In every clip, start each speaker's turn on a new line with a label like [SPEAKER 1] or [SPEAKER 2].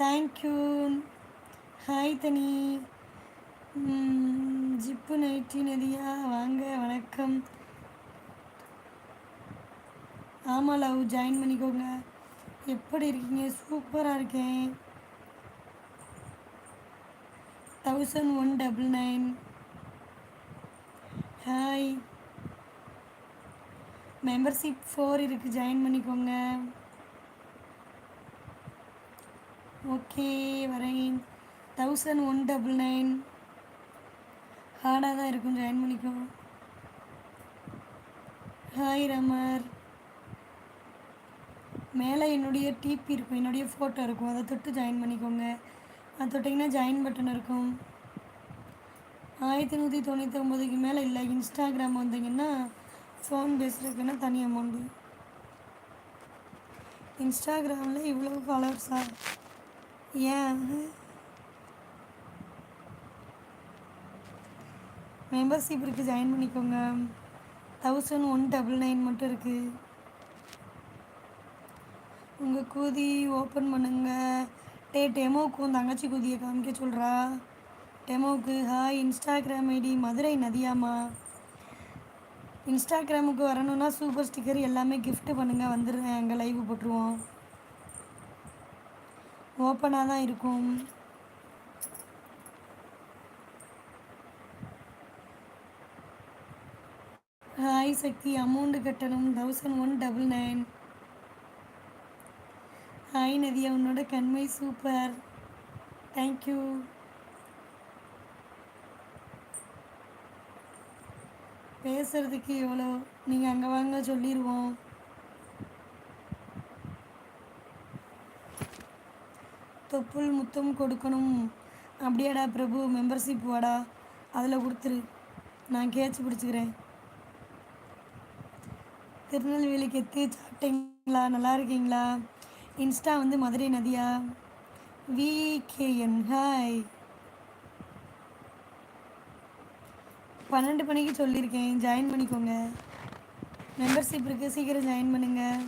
[SPEAKER 1] Thank you hi தனி zip nighty Nadiya வாங்க வணக்கம். ஆமாம் லவ் ஜாயின் பண்ணிக்கோங்க. எப்படி இருக்கீங்க? சூப்பராக இருக்கேன். Thousand one double nine hi membership four இருக்குது ஜாயின் பண்ணிக்கோங்க. ஓகே வரேன். தௌசண்ட் ஒன் டபுள் நைன் ஹார்டாக தான் இருக்கும் ஜாயின் பண்ணிக்கோ. ஹாய் ரமர் மேலே என்னுடைய டிபி இருக்கும் என்னுடைய ஃபோட்டோ இருக்கும். அதை தொட்டு ஜாயின் பண்ணிக்கோங்க. அது தொட்டிங்கன்னா ஜாயின் பட்டன் இருக்கும். ஆயிரத்தி நூற்றி தொண்ணூற்றி ஒம்போதுக்கு மேலே இல்லை இன்ஸ்டாகிராம் வந்தீங்கன்னா ஃபோன் பேசுறதுக்குன்னா தனி அமௌண்ட்டு இன்ஸ்டாகிராமில் இவ்வளோ ஃபாலோவர்ஸாக ஏன் மெம்பர்ஷிப் இருக்குது ஜாயின் பண்ணிக்கோங்க. தௌசண்ட் ஒன் டபுள் நைன் மட்டும் இருக்குது உங்கள் கூதி ஓப்பன் பண்ணுங்க. டே டெமோவுக்கு உன் தங்கச்சி கூதியை காமிக்க சொல்கிறா டெமோவுக்கு ஹாய் இன்ஸ்டாகிராம் ஐடி மதுரை நதியாமா இன்ஸ்டாகிராமுக்கு வரணும்னா சூப்பர் ஸ்டிக்கர் எல்லாமே கிஃப்ட்டு பண்ணுங்கள் வந்துடுறேன். அங்கே லைவ் போட்டுருவோம். ஓப்பனாக தான் இருக்கும். ஹாய் சக்தி அமௌண்ட் கட்டணும். Thousand one double nine hi Nadiya உன்னோட கண்மை சூப்பர் தேங்க்யூ பேசுறதுக்கு எவ்வளோ நீங்கள் அங்கே வாங்க சொல்லிடுவோம் தொப்புள் முத்தம் கொடுக்கணும். அப்படியாடா பிரபு மெம்பர்ஷிப் வாடா. அதில் கொடுத்துரு. நான் கேட்ச் பிடிச்சிக்கிறேன். திருநெல்வேலிக்கு எத்தி சாப்பிட்டீங்களா? நல்லா இருக்கீங்களா? இன்ஸ்டா வந்து மதுரை நதியா? VKN hi. பன்னெண்டு மணிக்கு சொல்லியிருக்கேன். ஜாயின் பண்ணிக்கோங்க. மெம்பர்ஷிப் இருக்குது சீக்கிரம் ஜாயின் பண்ணுங்கள்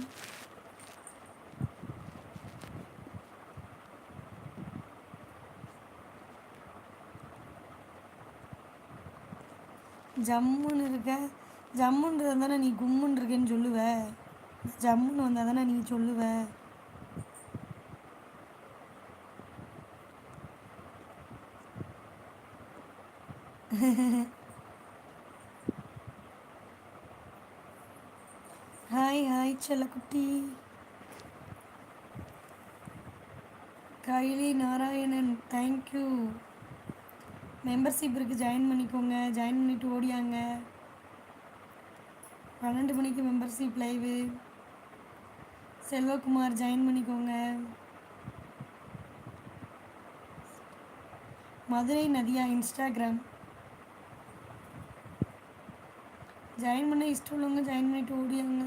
[SPEAKER 1] ஜம்முன்னு இருக்க. ஜம்முன்றது தானே நீ கும்முன்னு இருக்கேன்னு சொல்லுவ. ஜம்முன்னு வந்தால் தானே நீ சொல்லுவ. ஹாய் ஹாய் செல்லக்குட்டி. கைலி நாராயணன் தேங்க்யூ மெம்பர்ஷிப் இருக்குது ஜாயின் பண்ணிக்கோங்க ஜாயின் பண்ணிவிட்டு ஓடியாங்க. பன்னெண்டு மணிக்கு மெம்பர்ஷிப் லைவு செல்வகுமார் ஜாயின் பண்ணிக்கோங்க. மதுரை நதியா இன்ஸ்டாகிராம் ஜாயின் பண்ண இஷ்டம் உள்ளவங்க ஜாயின் பண்ணிட்டு ஓடியாங்க.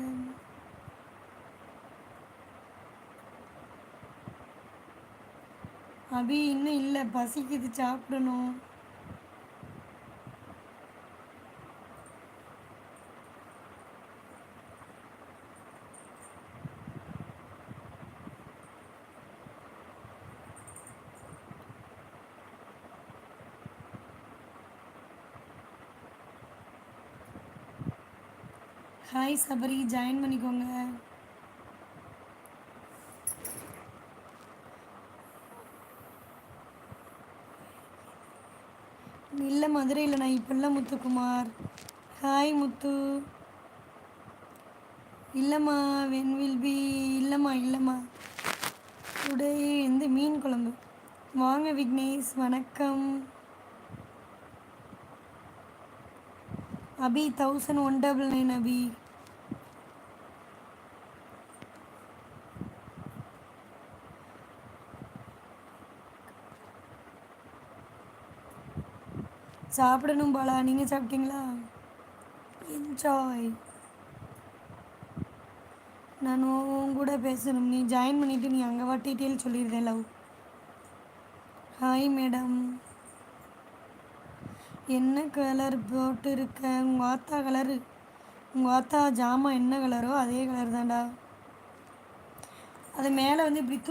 [SPEAKER 1] அபி இன்னும் இல்லை பசிக்குது சாப்பிடணும். ஹாய் சபரி ஜாயின் பண்ணிக்கோங்க. இல்லை மதுரையில் நான் இப்போ இல்லை முத்துக்குமார். ஹாய் முத்து. இல்லைம்மா வென் வில் பி இல்லைம்மா இல்லைம்மா. டுடே வந்து மீன் குழம்பு. வாங்க விக்னேஷ். வணக்கம். Abhi thousand one double nine Abhi. சாப்பிடணும் பாலா. நீங்கள் சாப்பிட்டீங்களா? என்ஜாய் நான் உன் கூட பேசணும். நீ ஜாயின் பண்ணிவிட்டு நீ அங்கே வா டீட்டெயில் சொல்லிடுறேன் லவ் ஹாய் மேடம் என்ன கலர் போட்டு இருக்க உங்கள் ஆத்தா கலரு உங்கள் ஆத்தா ஜாமான் என்ன கலரோ அதே கலர் தான்டா. அது மேலே வந்து இப்படி